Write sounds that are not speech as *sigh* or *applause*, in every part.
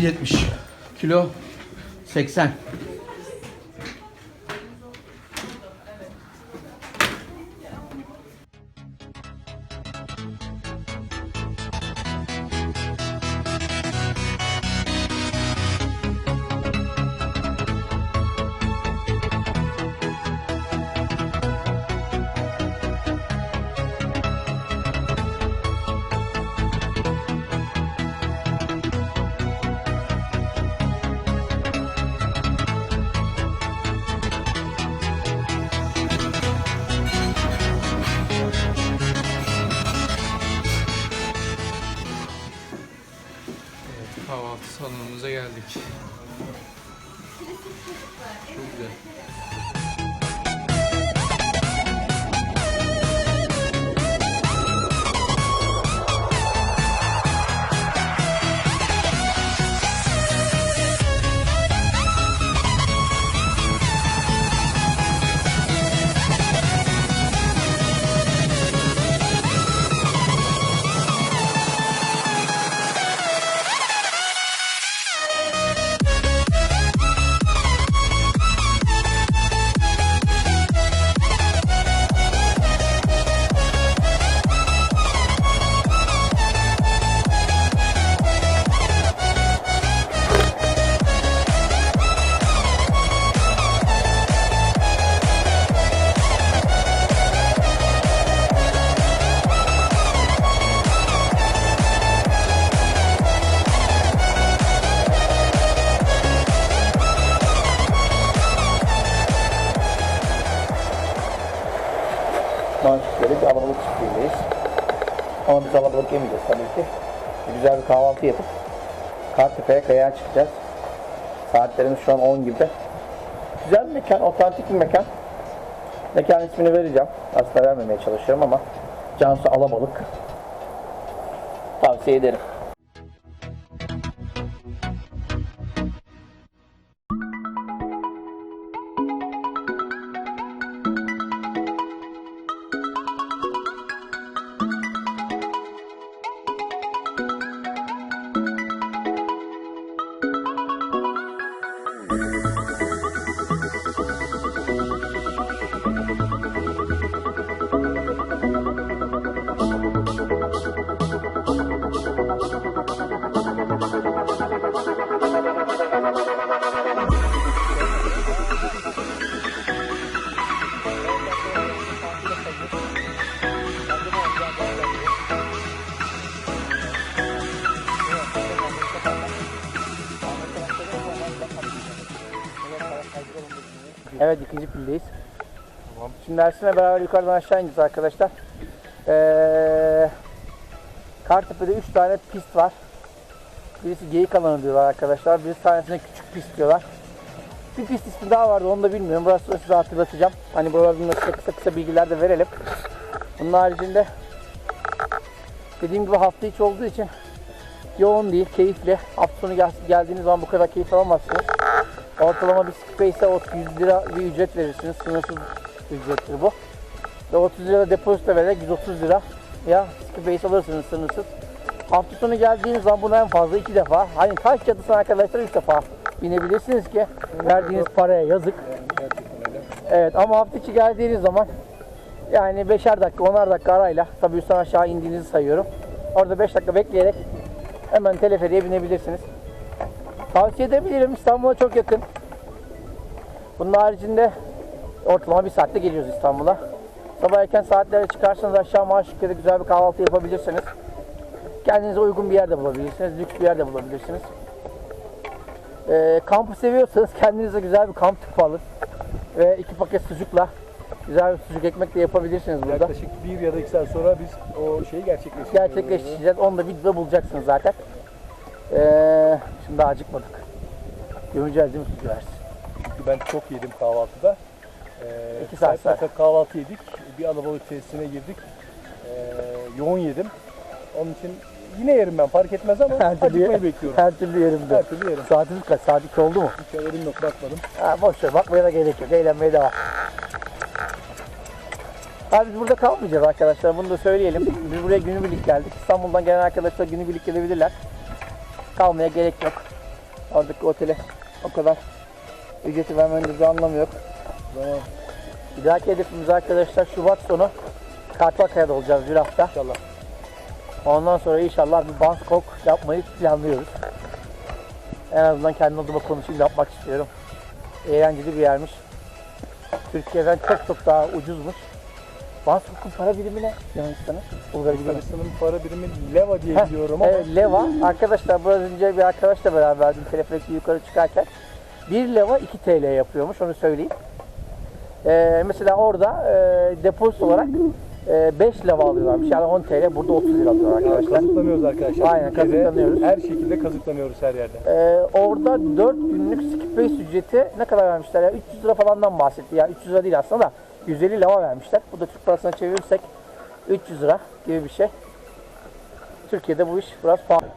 1.70 kilo 80. Ama biz alabalık yemeyeceğiz tabii ki. Güzel bir kahvaltı yapıp Kartepe'ye kayaya çıkacağız. Saatlerimiz şu an 10 gibi. Güzel bir mekan, otantik bir mekan. Mekan ismini vereceğim. Aslında vermemeye çalışıyorum ama Cansu Alabalık. Tavsiye ederim. Evet ikinci pildeyiz. Şimdi Ersin'le beraber yukarıdan aşağı ineceğiz arkadaşlar. Ee, Kartepe'de 3 tane pist var. Birisi geyik alanı diyorlar arkadaşlar. Bir tanesine küçük pist diyorlar. Bir pist ismi daha vardı onu da bilmiyorum. Burası da size hatırlatacağım. Hani buralarda kısa kısa kısa bilgiler de verelim. Bunun haricinde dediğim gibi hafta içi olduğu için yoğun değil, keyifli. Hafta sonu gel- geldiğiniz zaman bu kadar keyif alamazsınız. Ortalama bir space'e 100 lira bir ücret verirsiniz. Sınırsız ücrettir bu. Ve 30 lira depozito vererek 130 lira ya space alırsınız sınırsız. Hafta sonu geldiğiniz zaman bunu en fazla iki defa, hani taş çatısına arkadaşlar üç defa binebilirsiniz ki verdiğiniz paraya yazık. Evet ama hafta içi geldiğiniz zaman yani 5'er dakika 10'ar dakika arayla tabii üstten aşağı indiğinizi sayıyorum. Orada 5 dakika bekleyerek hemen teleferiye binebilirsiniz. Tavsiye edebilirim. İstanbul'a çok yakın. Bunun haricinde ortalama bir saatte geliyoruz İstanbul'a. Sabah erken saatlerde çıkarsanız aşağı Maşuklu'da güzel bir kahvaltı yapabilirsiniz. Kendinize uygun bir yerde bulabilirsiniz. Lüks bir yerde bulabilirsiniz. Ee, kampı seviyorsanız kendinize güzel bir kamp tüpü alın. Ve iki paket sucukla güzel bir sucuk ekmek de yapabilirsiniz burada. Yaklaşık bir ya da iki saat sonra biz o şeyi gerçekleştireceğiz. Gerçekleştireceğiz. Onu da videoda bulacaksınız zaten. Ee, şimdi daha acıkmadık. Gömeceğiz değil mi Ersin? Çünkü ben çok yedim kahvaltıda. Ee, İki saat sonra kahvaltı yedik. Bir alabalık tesisine girdik. Ee, yoğun yedim. Onun için yine yerim ben fark etmez ama *laughs* Her türlü, acıkmayı bekliyorum. her türlü yerimde. Her türlü yerim. Saatimiz kaç? Saat 2 oldu mu? Hiç elim yok bakmadım. Ha, boş ver. Bakmaya da gerek yok. Eğlenmeye devam. Ha, biz burada kalmayacağız arkadaşlar. Bunu da söyleyelim. Biz buraya günübirlik geldik. İstanbul'dan gelen arkadaşlar günübirlik gelebilirler. Kalmaya gerek yok. Oradaki otele o kadar ücreti vermenin bir anlamı yok. Tamam. Bir dahaki hedefimiz arkadaşlar Şubat sonu Kartalkaya'da olacağız bir hafta. İnşallah. Ondan sonra inşallah bir Bangkok yapmayı planlıyoruz. En azından kendi adıma konuşayım yapmak istiyorum. Eğlenceli bir yermiş. Türkiye'den çok çok daha ucuzmuş. Bangkok'un para birimi ne? Yunanistan'ın. Bulgaristan'ın. Bulgaristan'ın para birimi leva diye biliyorum ama Evet, leva. Arkadaşlar biraz önce bir arkadaşla beraberdim. Teleferdeki yukarı çıkarken. 1 leva 2 TL yapıyormuş onu söyleyeyim. Ee, mesela orada e, depozit olarak e, 5 leva alıyorlarmış. Yani 10 TL burada 30 lira alıyor arkadaşlar. kazıklanıyoruz arkadaşlar. Aynen, kazıklanıyoruz. Her şekilde kazıklanıyoruz her yerde. Ee, orada 4 günlük skip base ücreti ne kadar vermişler ya? 300 lira falandan bahsetti. Yani 300 lira değil aslında da 150 lira vermişler. Bu da Türk parasına çevirirsek 300 lira gibi bir şey. Türkiye'de bu iş biraz pahalı.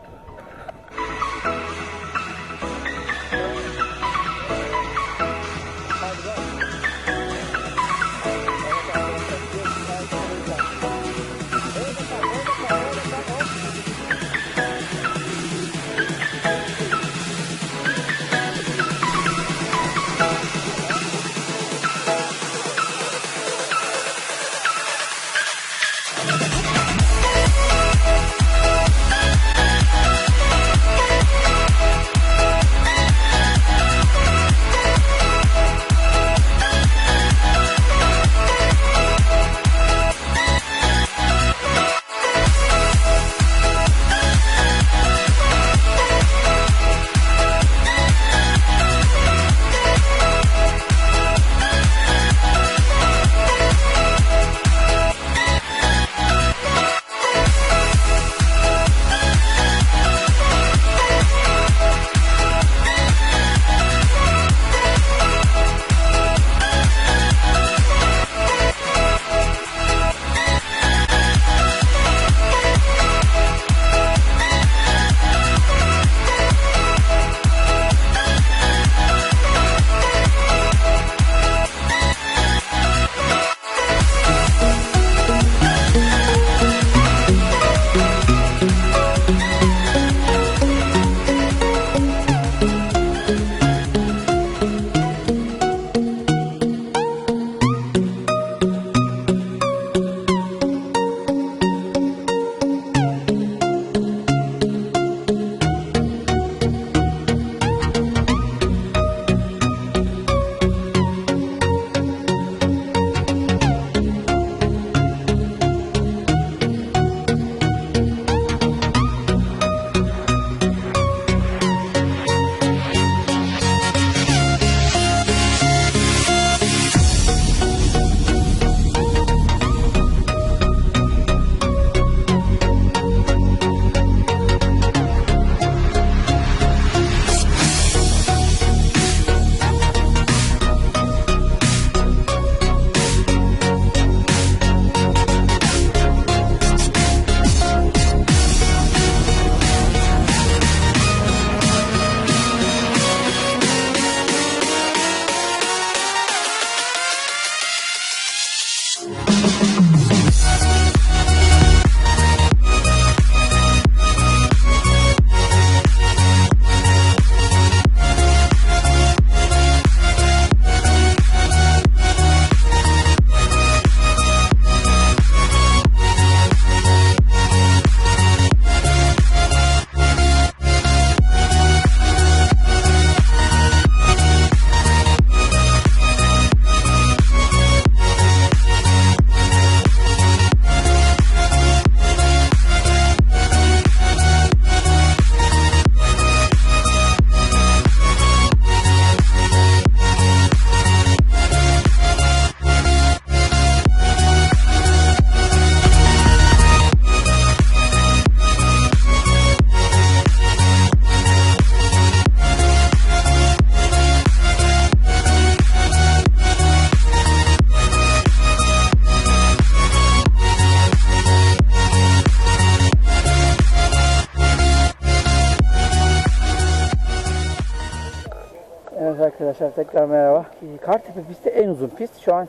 Arkadaşlar tekrar merhaba. Ee, Kartepe pisti en uzun pist. Şu an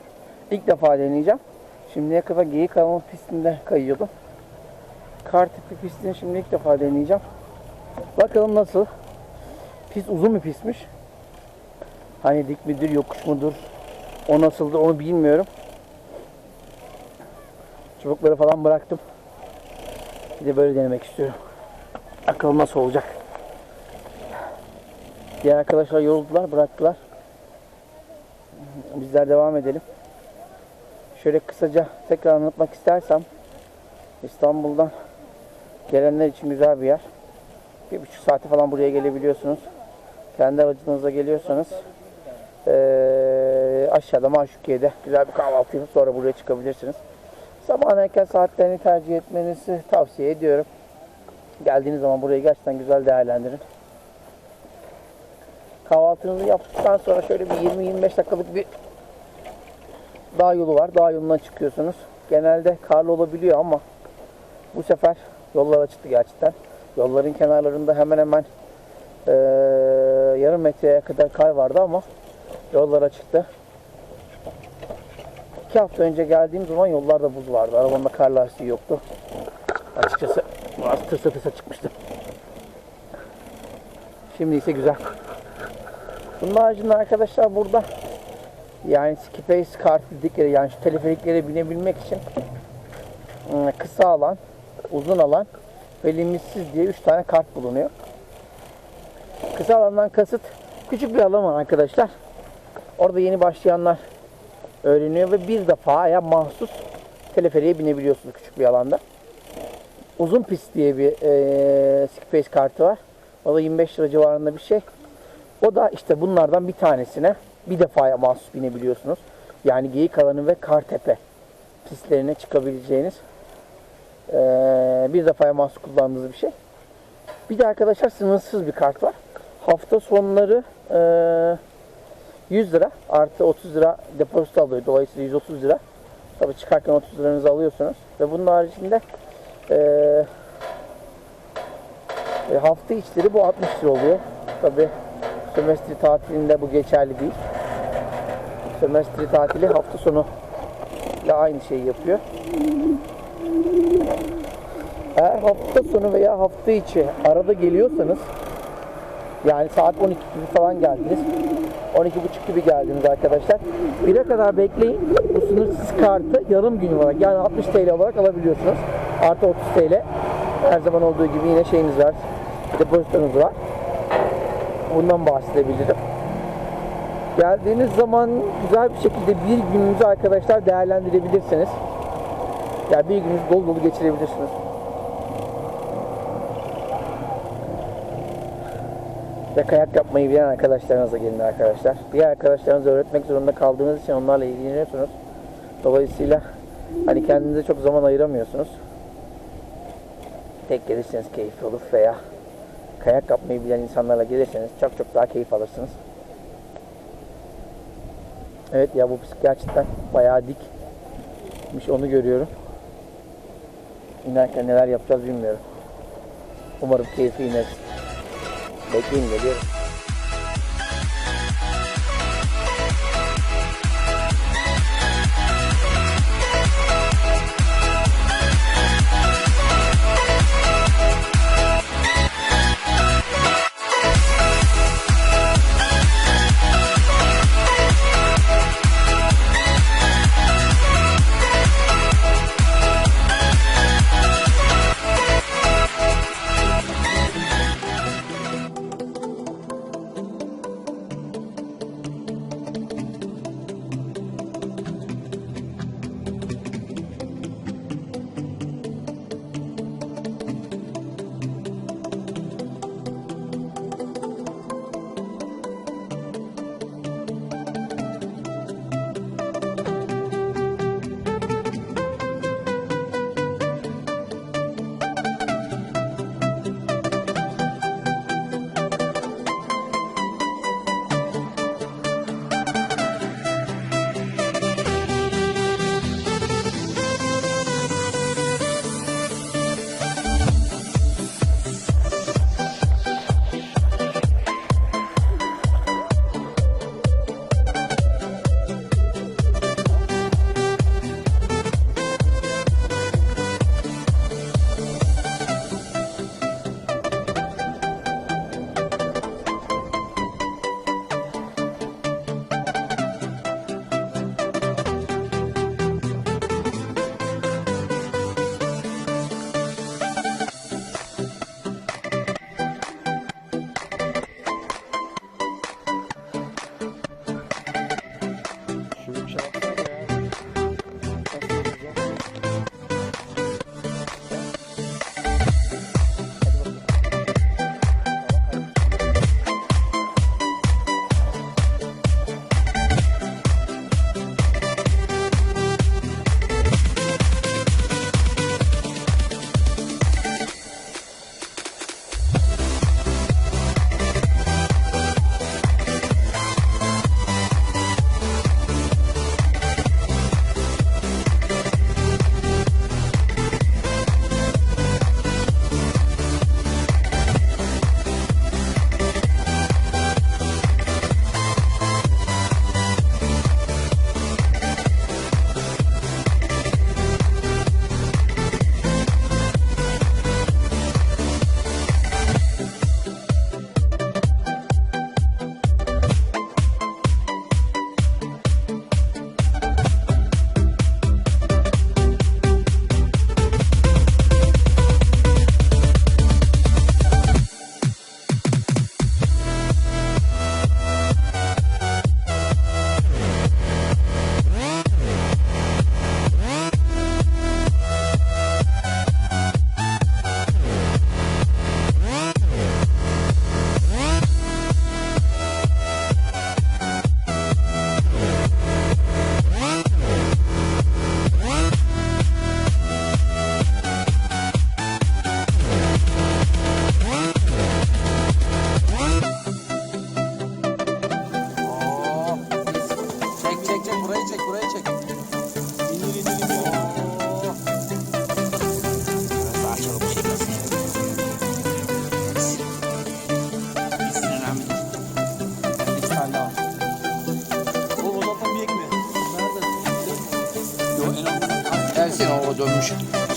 ilk defa deneyeceğim. Şimdiye kadar Geyik Hamam pistinde kayıyordum. Kartepe pistini şimdi ilk defa deneyeceğim. Bakalım nasıl. Pist uzun bir pistmiş. Hani dik midir, yokuş mudur, o nasıldır onu bilmiyorum. Çubukları falan bıraktım. Bir de böyle denemek istiyorum. Bakalım nasıl olacak. Diğer arkadaşlar yoruldular, bıraktılar. Bizler devam edelim. Şöyle kısaca tekrar anlatmak istersem İstanbul'dan gelenler için güzel bir yer. Bir buçuk saate falan buraya gelebiliyorsunuz. Kendi aracınızla geliyorsanız eee aşağıda Maşukiye'de güzel bir kahvaltı yapıp sonra buraya çıkabilirsiniz. Sabahın erken saatlerini tercih etmenizi tavsiye ediyorum. Geldiğiniz zaman burayı gerçekten güzel değerlendirin. Kahvaltınızı yaptıktan sonra şöyle bir 20-25 dakikalık bir dağ yolu var. Dağ yolundan çıkıyorsunuz. Genelde karlı olabiliyor ama bu sefer yollar açıktı gerçekten. Yolların kenarlarında hemen hemen eee, yarım metreye kadar kar vardı ama yollar açıktı. İki hafta önce geldiğim zaman yollarda buz vardı. Arabamda kar lastiği yoktu. Açıkçası biraz tırsa tırsa çıkmıştım. Şimdi ise güzel. Bunun haricinde arkadaşlar burada yani skipace kart dedikleri yani şu teleferiklere binebilmek için ıı, kısa alan, uzun alan ve limitsiz diye 3 tane kart bulunuyor. Kısa alandan kasıt küçük bir alan arkadaşlar. Orada yeni başlayanlar öğreniyor ve bir defaya mahsus teleferiğe binebiliyorsunuz küçük bir alanda. Uzun pist diye bir e, skipace kartı var. O da 25 lira civarında bir şey. O da işte bunlardan bir tanesine bir defaya mahsus binebiliyorsunuz. Yani Geyik Alanı ve Kartepe pistlerine çıkabileceğiniz bir defaya mahsus kullandığınız bir şey. Bir de arkadaşlar sınırsız bir kart var. Hafta sonları eee 100 lira artı 30 lira depozito alıyor. Dolayısıyla 130 lira. Tabii çıkarken 30 liranızı alıyorsunuz. Ve bunun haricinde e, hafta içleri bu 60 lira oluyor. Tabii sömestri tatilinde bu geçerli değil. Sömestri tatili hafta sonu ile aynı şeyi yapıyor. Eğer hafta sonu veya hafta içi arada geliyorsanız yani saat 12 gibi falan geldiniz. 12.30 gibi geldiniz arkadaşlar. 1'e kadar bekleyin. Bu sınırsız kartı yarım gün olarak yani 60 TL olarak alabiliyorsunuz. Artı 30 TL. Her zaman olduğu gibi yine şeyiniz var. Depozitonuz var. Bundan bahsedebilirim. Geldiğiniz zaman güzel bir şekilde bir gününüzü arkadaşlar değerlendirebilirsiniz. Yani bir gününüzü dolu dolu geçirebilirsiniz. Ve kayak yapmayı bilen arkadaşlarınızla gelin arkadaşlar. Diğer arkadaşlarınıza öğretmek zorunda kaldığınız için onlarla ilgileniyorsunuz. Dolayısıyla hani kendinize çok zaman ayıramıyorsunuz. Tek gelirseniz keyifli olur veya kayak yapmayı bilen insanlarla gelirseniz çok çok daha keyif alırsınız. Evet ya bu pist gerçekten bayağı dikmiş onu görüyorum. İnerken neler yapacağız bilmiyorum. Umarım keyifli ineriz. Bekleyin geliyorum.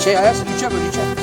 Şey Ayarsın üçe böl üçe.